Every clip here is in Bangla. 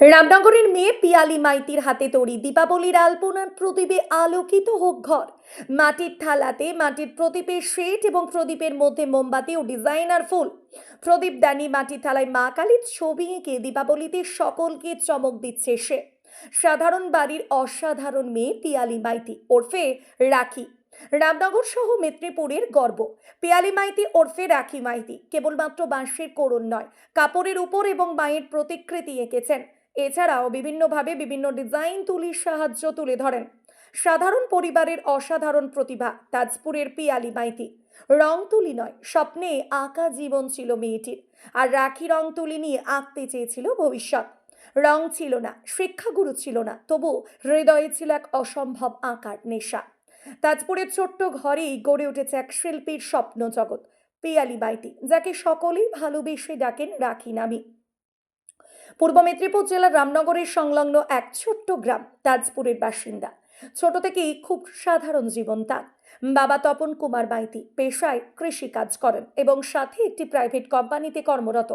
রামনগরের মেয়ে পিয়ালি মাইতির হাতে তৈরি দীপাবলির আলপনার প্রদীপে আলোকিত হোক ঘর। মাটির থালাতে মাটির প্রদীপের শেট এবং প্রদীপের মধ্যে মোমবাতি ও ডিজাইনার ফুল। প্রদীপ দানি মাটির থালায় মা কালীর ছবি এঁকে দীপাবলিতে সকলকে চমক দিচ্ছে সে। সাধারণ বাড়ির অসাধারণ মেয়ে পিয়ালি মাইতি ওরফে রাখি। রামনগর সহ মেদিনীপুরের গর্ব। পিয়ালি মাইতি ওরফে রাখি মাইতি কেবলমাত্র বাঁশের করুণ নয়, কাপড়ের উপর এবং মায়ের প্রতিকৃতি এঁকেছেন। এছাড়াও বিভিন্নভাবে বিভিন্ন ডিজাইন তুলির সাহায্য তুলে ধরেন। সাধারণ পরিবারের অসাধারণ প্রতিভা, তাজপুরের পিয়ালি মাইতি। রং তুলি নয়, স্বপ্নে আঁকা জীবন ছিল মেয়েটির। আর রাখি রং তুলি নিয়ে আঁকতে চেয়েছিল ভবিষ্যৎ। রং ছিল না, শিক্ষাগুরু ছিল না, তবু হৃদয়ে ছিল এক অসম্ভব আঁকার নেশা। তাজপুরের ছোট্ট ঘরেই গড়ে উঠেছে এক শিল্পীর স্বপ্ন জগৎ পিয়ালি বাইতি যাকে সকলেই ভালোবেসে ডাকেন রাখি নামি। পূর্ব মেদিনীপুর জেলার রামনগরের সংলগ্ন এক ছোট্ট গ্রাম, তাজপুরের বাসিন্দা। ছোট থেকেই খুব সাধারণ জীবন তার। বাবা তপন কুমার মাইতি পেশায় কৃষি কাজ করেন এবং সাথে একটি প্রাইভেট কোম্পানিতে কর্মরত।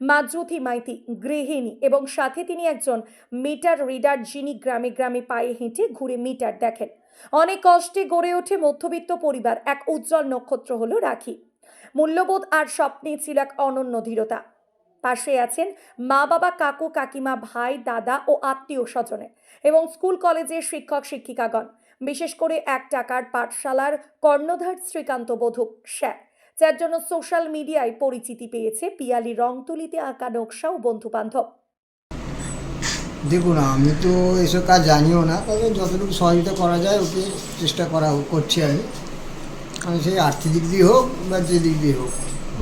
মা জ্যোতি মাইতি গৃহিণী এবং সাথে তিনি একজন মিটার রিডার যিনি গ্রামে গ্রামে পায়ে হেঁটে ঘুরে মিটার দেখেন। অনেক কষ্টে গড়ে ওঠে মধ্যবিত্ত পরিবার, এক উজ্জ্বল নক্ষত্র হলো রাখি। মূল্যবোধ আর স্বপ্নে ছিল এক অনন্য ধীরতা পাশে আছেন মা বাবা, কাকু, কাকিমা, ভাই, দাদা ও আত্মীয় স্বজনে এবং স্কুল কলেজের শিক্ষক, শিক্ষিকাগণ। বিশেষ করে এক টাকার পাঠশালার কর্ণধার শ্রীকান্ত বোধক স্যার, যার জন্য সোশ্যাল মিডিয়ায় পরিচিতি পেয়েছে পিয়ালি রং তুলিতে আঁকা নকশা ও বন্ধু বান্ধব দেখুন, আমি তো এসব কাজ জানিও না, তবে যতটুকু সহযোগিতা করা যায়, ওকে চেষ্টা করা করছি আমি। আমি সেই আর্থিক দিক দিয়ে হোক বা যে দিক দিয়ে হোক।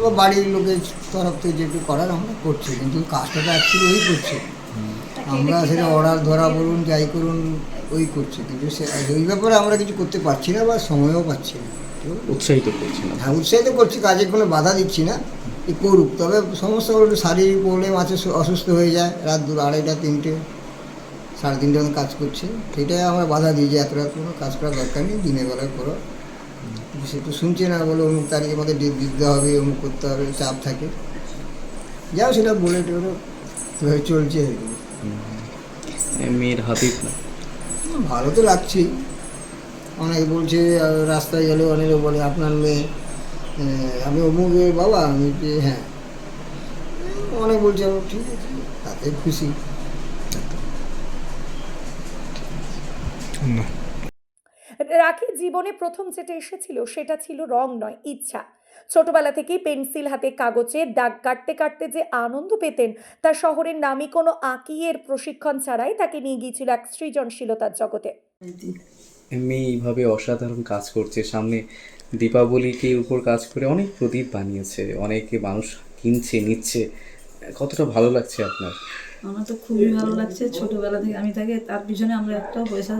বা বাড়ির লোকের তরফ থেকে যেটুকু করার আমরা করছি কিন্তু কাজটা তো অ্যাকচুয়ালি ওই করছে। আমরা সেটা অর্ডার ধরা বলুন যাই করুন ওই করছে। কিন্তু সে ওই ব্যাপারে আমরা কিছু করতে পারছি না বা সময়ও পাচ্ছি না। তো উৎসাহিত না। হ্যাঁ উৎসাহিত করছি কাজে কোনো বাধা দিচ্ছি না এ করুক। তবে সমস্যা হলো একটু শারীরিক প্রবলেম আছে অসুস্থ হয়ে যায় রাত দু আড়াইটা তিনটে সাড়ে তিনটে মতো কাজ করছে। সেটাই আমরা বাধা দিই যে এত রাত কোনো কাজ করার দরকার নেই দিনের বেলায় করো। সে তো শুনছে না বলে অমুক তারিখে আমাদের ডেট দিতে হবে অমুক করতে হবে চাপ থাকে। যাও সেটা বলে টোলে এভাবে চলছে। আর কি মেয়ের হাতে ভালো তো লাগছেই। অনেকে বলছে রাস্তায় গেলে অনেকে বলে আপনার মেয়ে আমি অমুকের বাবা আমি যে হ্যাঁ। অনেক বলছে আমার ঠিক আছে তাতে খুশি। রাখির জীবনে প্রথম যেটা এসেছিল সেটা ছিল রং নয়, ইচ্ছা। ছোটবেলা থেকেই পেন্সিল হাতে কাগজে দাগ কাটতে কাটতে যে আনন্দ পেতেন, তা শহরের নামি কোনো আঁকিয়ের প্রশিক্ষণ ছাড়াই তাকে নিয়ে গিয়েছিল এক সৃজনশীলতার জগতে। এমনি এইভাবে অসাধারণ কাজ করছে। সামনে দীপাবলিকে উপর কাজ করে অনেক প্রদীপ বানিয়েছে, অনেকে মানুষ কিনছে, নিচ্ছে। কতটা ভালো লাগছে আপনার? আমার তো খুবই ভালো লাগছে। ছোটবেলা থেকে আমি তাকে তার পিছনে আমরা একটা পয়সা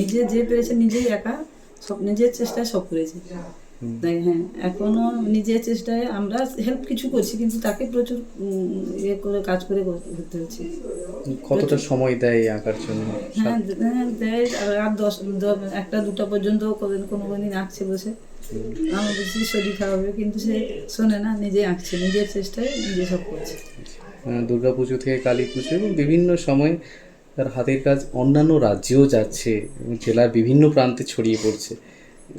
নিজে যে পেরেছে নিজেই একা সব নিজের চেষ্টায় সব করেছে। তাই হ্যাঁ এখনও নিজের চেষ্টায় আমরা হেল্প কিছু করছি কিন্তু তাকে প্রচুর ইয়ে করে কাজ করে করতে হচ্ছে। কতটা সময় দেয় আঁকার জন্য? হ্যাঁ হ্যাঁ দেয় আর রাত দশ একটা দুটা পর্যন্ত কোনো কোনো দিন আঁকছে বসে। আমি বলছি শরীর খারাপ হবে কিন্তু সে শোনে না নিজে আঁকছে নিজের চেষ্টায় নিজে সব করছে। আহ, দুর্গাপুজো থেকে কালী পুজো এবং বিভিন্ন সময় তার হাতের কাজ অন্যান্য রাজ্যেও যাচ্ছে জেলার বিভিন্ন প্রান্তে ছড়িয়ে পড়ছে।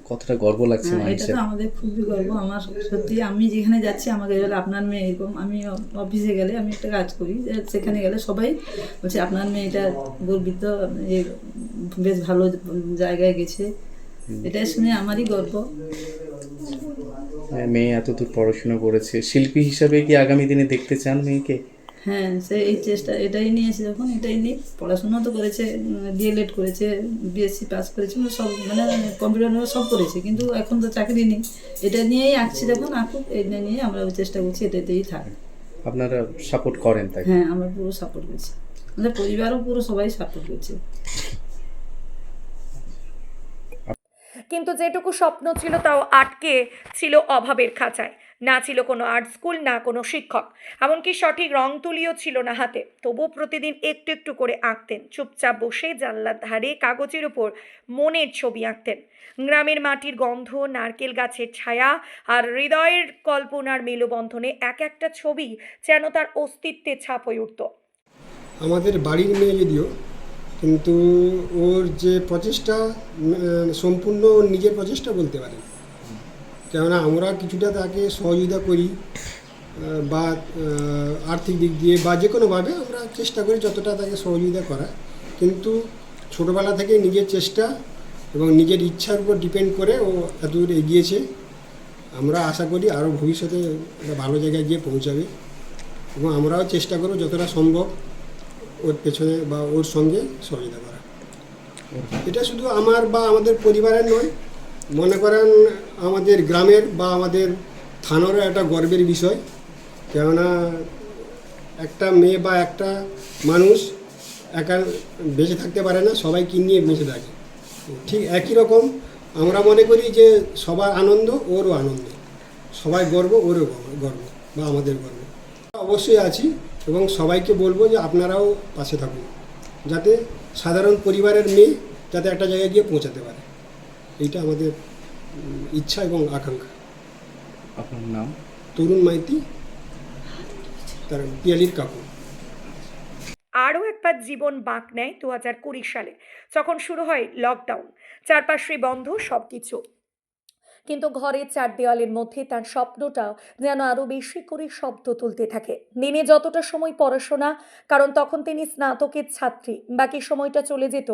কতটা গর্ব লাগছে হ্যাঁ, মায়ের এটা তো আমাদের খুবই গর্ব। আমার সত্যি আমি যেখানে যাচ্ছি আমাকে বলে আপনার মেয়ে এরকম। আমি অফিসে গেলে আমি একটা কাজ করি সেখানে গেলে সবাই বলছে আপনার মেয়ে এটা গর্বিত বেশ ভালো জায়গায় গেছে। এটা শুনে আমারই গর্ব। মেয়ে এত দূর পড়াশোনা করেছে। শিল্পী হিসাবে কি আগামী দিনে দেখতে চান মেয়েকে? হ্যাঁ সে এই চেষ্টা এটাই নিয়েছে যখন এটাই নিয়ে পড়াশোনা তো করেছে ডিএলএড করেছে বিএসসি পাস করেছে মানে সব মানে কম্পিউটার সব করেছে কিন্তু এখন তো চাকরি নেই। এটা নিয়েই আঁকছি যখন আঁকুক এটা নিয়ে আমরা চেষ্টা করছি এটাতেই থাক। আপনারা সাপোর্ট করেন তাকে? হ্যাঁ আমরা পুরো সাপোর্ট করছি। আমাদের পরিবারও পুরো সবাই সাপোর্ট করছে। কিন্তু যেটুকু স্বপ্ন ছিল তাও আটকে ছিল অভাবের খাঁচায়। না ছিল কোনো আর্ট স্কুল না কোনো শিক্ষক। এমনকি সঠিক রং তুলিও ছিল না হাতে। তবুও প্রতিদিন একটু একটু করে আঁকতেন। চুপচাপ বসে জানলার ধারে কাগজের ওপর মনের ছবি আঁকতেন। গ্রামের মাটির গন্ধ, নারকেল গাছের ছায়া আর হৃদয়ের কল্পনার মেলবন্ধনে এক একটা ছবি যেন তার অস্তিত্বে ছাপ হয়ে উঠত। আমাদের বাড়ির মেয়ে যদিও কিন্তু ওর যে প্রচেষ্টা সম্পূর্ণ নিজের প্রচেষ্টা বলতে পারে কেননা আমরা কিছুটা তাকে সহযোগিতা করি বা আর্থিক দিক দিয়ে বা যে কোনোভাবে আমরা চেষ্টা করি যতটা তাকে সহযোগিতা করা কিন্তু ছোটোবেলা থেকে নিজের চেষ্টা এবং নিজের ইচ্ছার উপর ডিপেন্ড করে ও এতদূর এগিয়েছে। আমরা আশা করি আরও ভবিষ্যতে ভালো জায়গায় গিয়ে পৌঁছাবে এবং আমরাও চেষ্টা করব যতটা সম্ভব ওর পেছনে বা ওর সঙ্গে সহযোগিতা করা এটা শুধু আমার বা আমাদের পরিবারের নয় মনে করেন আমাদের গ্রামের বা আমাদের থানারও একটা গর্বের বিষয়। কেননা একটা মেয়ে বা একটা মানুষ একা বেঁচে থাকতে পারে না, সবাইকে নিয়ে বেঁচে থাকে। ঠিক একই রকম আমরা মনে করি যে সবার আনন্দ ওরও আনন্দ। সবাই গর্ব, ওরও গর্ব বা আমাদের গর্ব। অবশ্যই আছি এবং সবাইকে বলব যে আপনারাও পাশে থাকুন, যাতে সাধারণ পরিবারের মেয়ে যাতে একটা জায়গায় গিয়ে পৌঁছাতে পারে। এইটা আমাদের ইচ্ছা এবং আকাঙ্ক্ষা। আপনার নাম? তরুণ মাইতি তার পিয়ালির কাকু। আরও একবার জীবন বাঁক নেয় দু হাজার কুড়ি সালে যখন শুরু হয় লকডাউন চারপাশে বন্ধ সব কিছু কিন্তু ঘরের চার দেওয়ালের মধ্যে তার স্বপ্নটাও যেন আরও বেশি করে শব্দ তুলতে থাকে। দিনে যতটা সময় পড়াশোনা কারণ তখন তিনি স্নাতকের ছাত্রী বাকি সময়টা চলে যেত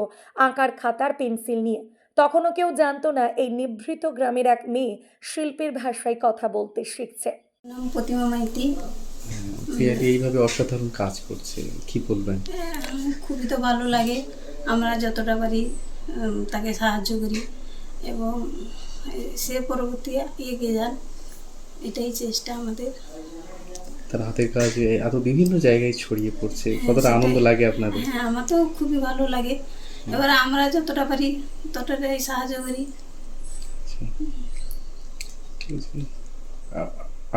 আঁকার খাতার পেন্সিল নিয়ে। তখনও কেউ জানতো না এই নিভৃত গ্রামের এক মেয়ে শিল্পের ভাষায় কথা বলতে শিখছে। নাম প্রতিমা মাইতি। পিয়ালি এইভাবে অসাধারণ কাজ করছে কি বলবেন? আহ, খুবই তো ভালো লাগে। আমরা যতটা পারি তাকে সাহায্য করি এবং সে পরবর্তী এগিয়ে যান এটাই চেষ্টা আমাদের। তার হাতের কাজ এত বিভিন্ন জায়গায় ছড়িয়ে পড়ছে কতটা আনন্দ লাগে আপনাদের? হ্যাঁ আমার তো খুবই ভালো লাগে। এবার আমরা যতটা পারি ততটাই সাহায্য করি।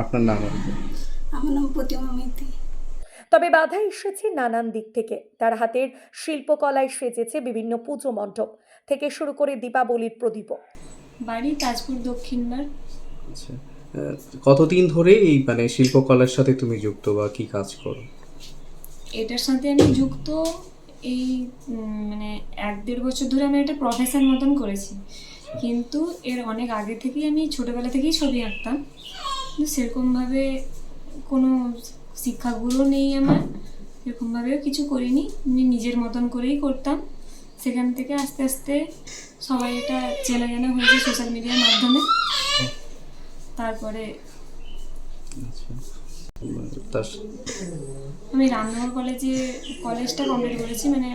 আপনার নাম আমার নাম প্রতিমা মাইতি তবে বাধা এসেছে নানান দিক থেকে। তার হাতের শিল্পকলায় সেজেছে বিভিন্ন পুজো মণ্ডপ থেকে শুরু করে দীপাবলির প্রদীপও বাড়ি তাজপুর দক্ষিণবার আচ্ছা কতদিন ধরে এই মানে শিল্পকলার সাথে তুমি যুক্ত বা কি কাজ করো? এটার সাথে আমি যুক্ত এই মানে এক দেড় বছর ধরে আমি একটা প্রফেশন মতন করেছি। কিন্তু এর অনেক আগে থেকেই আমি ছোটোবেলা থেকেই ছবি আঁকতাম। কিন্তু সেরকমভাবে কোনো শিক্ষাগুলো নেই আমার। সেরকমভাবেও কিছু করিনি। আমি নিজের মতন করেই করতাম। সেখান থেকে আস্তে আস্তে সবাই এটা চেনা জানা হয়েছে সোশ্যাল মিডিয়ার মাধ্যমে। তারপরে আচ্ছা। তার আমি রামনগর কলেজে কলেজটা কমপ্লিট করেছি মানে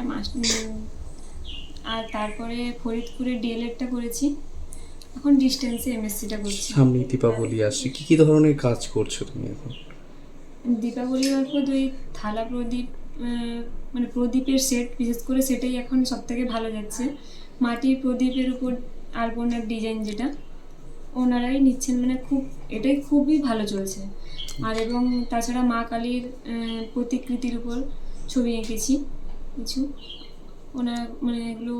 আর তারপরে ফরিদপুরে ডিএলএডটা করেছি। এখন ডিস্টেন্সে এমএসসিটা করছি। সামনে দীপাবলি আসছে। কি কি ধরনের কাজ করছ তুমি এখন? দীপাবলি মারফত ওই থালা প্রদীপ মানে প্রদীপের সেট বিশেষ করে সেটাই এখন সব থেকে ভালো যাচ্ছে। মাটির প্রদীপের উপর আলপনার ডিজাইন যেটা ওনারাই নিচ্ছেন। মানে খুব এটাই খুবই ভালো চলছে। আর এবং তাছাড়া মা কালীর প্রতিকৃতির উপর ছবি এঁকেছি কিছু। ওনার মানে এগুলো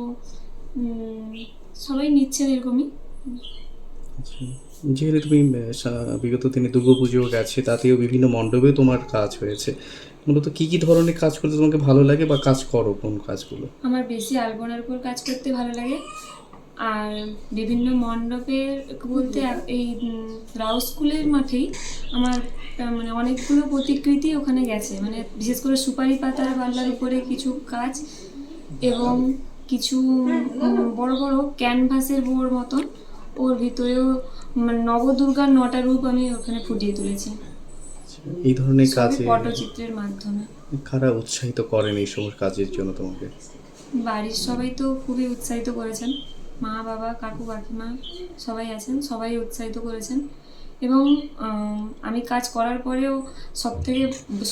সবাই নিচ্ছেন এরকমই। আচ্ছা যেহেতু তুমি বিগত দিনে দুর্গা পুজো গেছে তাতেও বিভিন্ন মণ্ডপে তোমার কাজ হয়েছে। মূলত কি কি ধরনের কাজ করতে তোমাকে ভালো লাগে বা কাজ করো কোন কাজগুলো? আমার বেশি আলপনার উপর কাজ করতে ভালো লাগে। আর বিভিন্ন মণ্ডপে বলতে এই রাও স্কুলের মাঠেই আমার মানে অনেকগুলো প্রতিকৃতি ওখানে গেছে। মানে বিশেষ করে সুপারি পাতার পাল্লার উপরে কিছু কাজ এবং কিছু বড় বড় ক্যানভাসের বোর মতন ওর ভিতরেও মানে নবদুর্গার নটা রূপ আমি ওখানে ফুটিয়ে তুলেছি। এই ধরনের কাজে পটচিত্রের মাধ্যমে। কারা উৎসাহিত করেন এই সমস্ত কাজের জন্য তোমাকে? বাড়ির সবাই তো খুবই উৎসাহিত করেছেন। মা, বাবা, কাকু, কাকিমা সবাই আছেন, সবাই উৎসাহিত করেছেন এবং আমি কাজ করার পরেও সব থেকে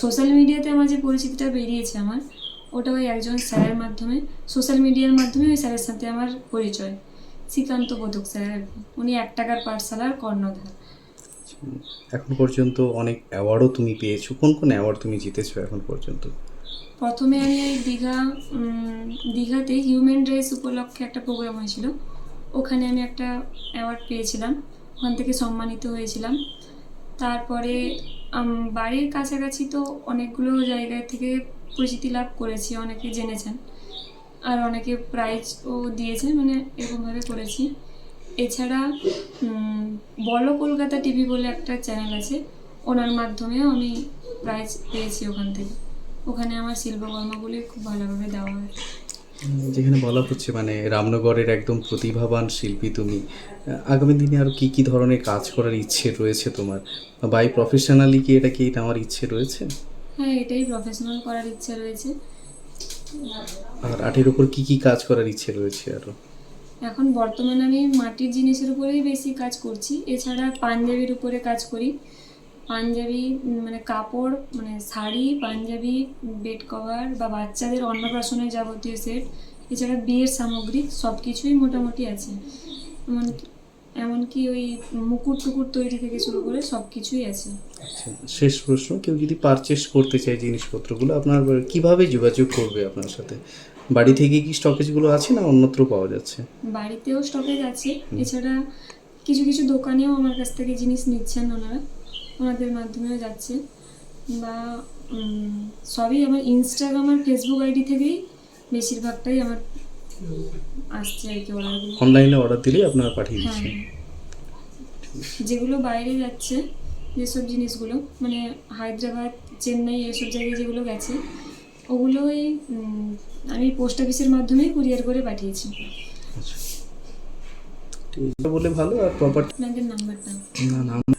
সোশ্যাল মিডিয়াতে আমার যে পরিচিতিটা বেরিয়েছে আমার, ওটা ওই একজন স্যারের মাধ্যমে সোশ্যাল মিডিয়ার মাধ্যমে ওই স্যারের সাথে আমার পরিচয়। শ্রীকান্ত বোধক স্যার। উনি এক টাকার পাঠশালার কর্ণধার। এখন পর্যন্ত অনেক অ্যাওয়ার্ডও তুমি পেয়েছ। কোন কোন অ্যাওয়ার্ড তুমি জিতেছো এখন পর্যন্ত? প্রথমে আমি এই দীঘা দীঘাতে হিউম্যান রাইটস উপলক্ষে একটা প্রোগ্রাম হয়েছিল। ওখানে আমি একটা অ্যাওয়ার্ড পেয়েছিলাম। ওখান থেকে সম্মানিত হয়েছিলাম। তারপরে বাড়ির কাছাকাছি তো অনেকগুলো জায়গা থেকে পরিচিতি লাভ করেছি, অনেকে জেনেছেন। আর অনেকে প্রাইজও দিয়েছে মানে এরকমভাবে করেছি। এছাড়া বলো কলকাতা টিভি বলে একটা চ্যানেল আছে, ওনার মাধ্যমেও আমি প্রাইজ পেয়েছি ওখান থেকে। ওখানে আমার শিল্পকর্মগুলি খুব ভালোভাবে দেওয়া হয়। যেখানে বলা হচ্ছে মানে রামনগরের একদম প্রতিভাবান শিল্পী তুমি আগামী দিনে আর কি কি ধরনের কাজ করার ইচ্ছে রয়েছে তোমার? বাই প্রফেশনালি কি এটা কি এটা আমার ইচ্ছে রয়েছে? হ্যাঁ এটাই প্রফেশনাল করার ইচ্ছা রয়েছে। আর আটের উপর কি কি কাজ করার ইচ্ছে রয়েছে আরও? এখন বর্তমানে আমি মাটির জিনিসের উপরেই বেশি কাজ করছি। এছাড়া পাঞ্জাবির উপরে কাজ করি। পাঞ্জাবি মানে কাপড় মানে শাড়ি পাঞ্জাবি বেড কভার বা বাচ্চাদের অন্নপ্রাশনের যাবতীয় সেট এছাড়া বিয়ের সামগ্রী সব কিছুই মোটামুটি আছে। এমন এমনকি ওই মুকুট টুকুর তৈরি থেকে শুরু করে সব কিছুই আছে। আচ্ছা শেষ প্রশ্ন কেউ যদি পারচেস করতে চায় জিনিসপত্রগুলো আপনার কীভাবে যোগাযোগ করবে আপনার সাথে? বাড়ি থেকে কি স্টকেজগুলো আছে না অন্যত্র পাওয়া যাচ্ছে? বাড়িতেও স্টকেজ আছে। এছাড়া কিছু কিছু দোকানেও আমার কাছ থেকে জিনিস নিচ্ছেন ওনারা। ওনাদের মাধ্যমেও যাচ্ছে। বা সবই আমার ইনস্টাগ্রাম আর ফেসবুক আইডি থেকেই বেশিরভাগটাই আমার আসছে আর কি অর্ডারগুলো অনলাইনে অর্ডার দিলেই আপনারা পাঠিয়ে হ্যাঁ দিচ্ছেন যেগুলো বাইরে যাচ্ছে যেসব জিনিসগুলো মানে হায়দ্রাবাদ চেন্নাই এসব জায়গায় যেগুলো গেছে ওগুলোই আমি পোস্ট অফিসের মাধ্যমেই কুরিয়ার করে পাঠিয়েছি। আচ্ছা। বলে ভালো আর প্রপার আপনাদের নাম্বারটা না হ্যাঁ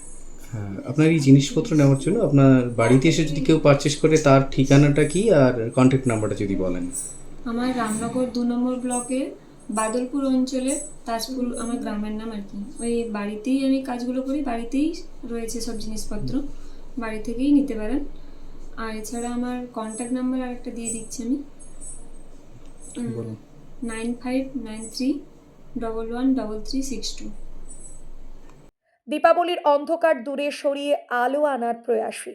আপনার এই জিনিসপত্র নেওয়ার জন্য আপনার বাড়িতে এসে যদি কেউ পারচেস করে তার ঠিকানাটা কি আর কন্ট্যাক্ট নাম্বারটা যদি বলেন? আমার রামনগর দু নম্বর ব্লকে বাদলপুর অঞ্চলে তাজপুর আমার গ্রামের নাম আর কি। ওই বাড়িতেই আমি কাজগুলো করি বাড়িতেই রয়েছে সব জিনিসপত্র। বাড়ি থেকেই নিতে পারেন। আর এছাড়া আমার কন্ট্যাক্ট নাম্বার আর একটা দিয়ে দিচ্ছি আমি। বলুন। Nine five nine three double one double three six two দীপাবলির অন্ধকার দূরে সরিয়ে আলো আনার প্রয়াসী